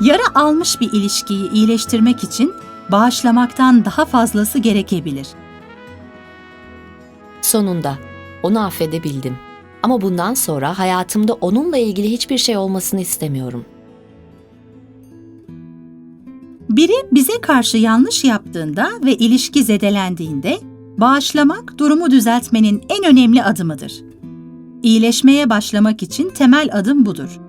Yara almış bir ilişkiyi iyileştirmek için bağışlamaktan daha fazlası gerekebilir. Sonunda onu affedebildim. Ama bundan sonra hayatımda onunla ilgili hiçbir şey olmasını istemiyorum. Biri bize karşı yanlış yaptığında ve ilişki zedelendiğinde bağışlamak durumu düzeltmenin en önemli adımıdır. İyileşmeye başlamak için temel adım budur.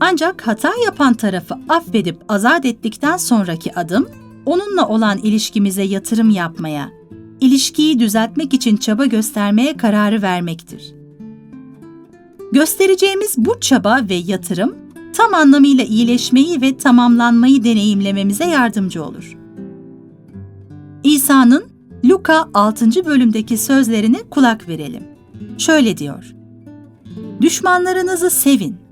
Ancak hata yapan tarafı affedip azat ettikten sonraki adım onunla olan ilişkimize yatırım yapmaya, ilişkiyi düzeltmek için çaba göstermeye kararı vermektir. Göstereceğimiz bu çaba ve yatırım tam anlamıyla iyileşmeyi ve tamamlanmayı deneyimlememize yardımcı olur. İsa'nın Luka 6. bölümdeki sözlerine kulak verelim. Şöyle diyor: Düşmanlarınızı sevin.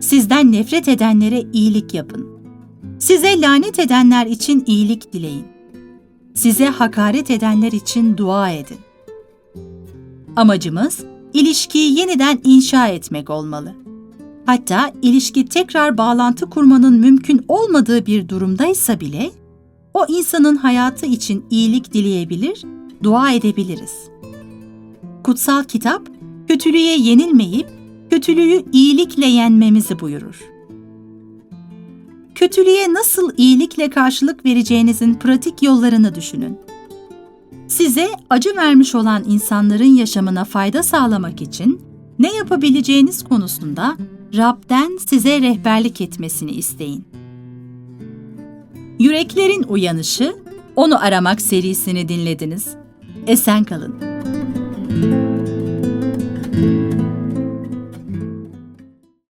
Sizden nefret edenlere iyilik yapın. Size lanet edenler için iyilik dileyin. Size hakaret edenler için dua edin. Amacımız ilişkiyi yeniden inşa etmek olmalı. Hatta ilişki tekrar bağlantı kurmanın mümkün olmadığı bir durumdaysa bile o insanın hayatı için iyilik dileyebilir, dua edebiliriz. Kutsal kitap kötülüğe yenilmeyip kötülüğü iyilikle yenmemizi buyurur. Kötülüğe nasıl iyilikle karşılık vereceğinizin pratik yollarını düşünün. Size acı vermiş olan insanların yaşamına fayda sağlamak için ne yapabileceğiniz konusunda Rab'den size rehberlik etmesini isteyin. Yüreklerin Uyanışı, Onu Aramak serisini dinlediniz. Esen kalın.